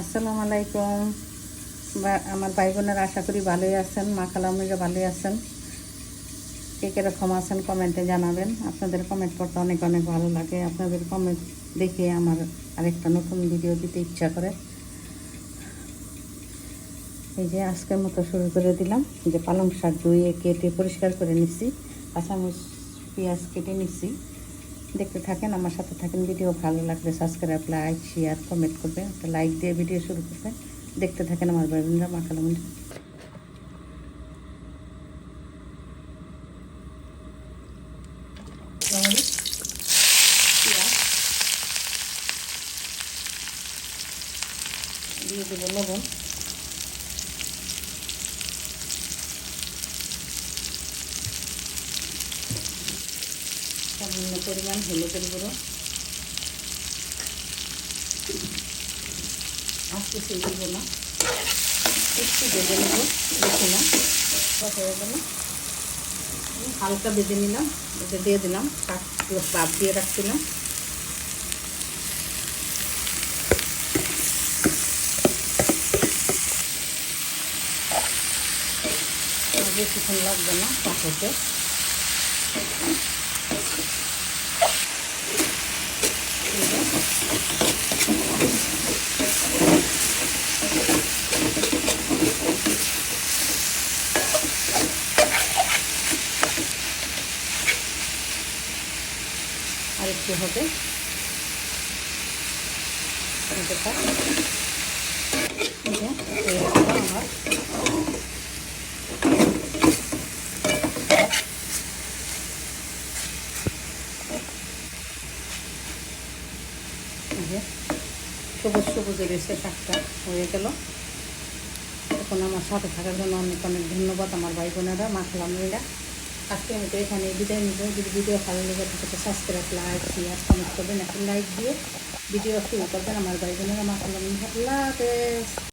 আসসালামু আলাইকুম। আমার ভাই বোনেরা আশা করি ভালোই আছেন, মা খালামিরা ভালোই আছেন। কে কীরকম আছেন কমেন্টে জানাবেন। আপনাদের কমেন্ট পড়তে অনেক অনেক ভালো লাগে। আপনাদের কমেন্ট দেখে আমার আরেকটা নতুন ভিডিও দিতে ইচ্ছা করে। এই যে আজকের মতো শুরু করে দিলাম। যে পালং শাক ধুয়ে কেটে পরিষ্কার করে নিচ্ছি। কাঁচামরিচ, পেঁয়াজ কেটে নিচ্ছি। দেখতে থাকেন, আমার সাথে থাকেন, ভিডিও ভালো লাগলে সাবস্ক্রাইব লাইক শেয়ার কমেন্ট করবেন। একটা লাইক দিয়ে ভিডিও শুরু করবেন। দেখতে থাকেন আমার ভাই বোনরা মাখালাম দিয়ে দেবো লবণ। সামান্য পরিমাণ হলুদের গুঁড়ো। আজকে সেই দেবো না। একটু বেঁধে নেব, বেশি না। কথা হয়ে গেল। হালকা বেঁধে নিলাম এটা দিয়ে দিলাম। বাদ দিয়ে রাখছিলাম। বেশিক্ষণ লাগবে না শাক আর হবে। আমার। সবুজ সবুজ রয়েছে শাকটা হয়ে গেল। এখন আমার সাথে থাকার জন্য অনেক অনেক ধন্যবাদ আমার ভাই বোনেরা মাখলাম মেয়েরা আজকে আমি তো এখানে বিদায় নিব। যদি ভিডিও ভালো লেগে থাকে তো সাবস্ক্রাইব লাইক শেয়ার কমেন্ট করবেন। একটা লাইক দিয়ে ভিডিও শুরু করবেন আমার ভাই বোনেরা হাফেজ।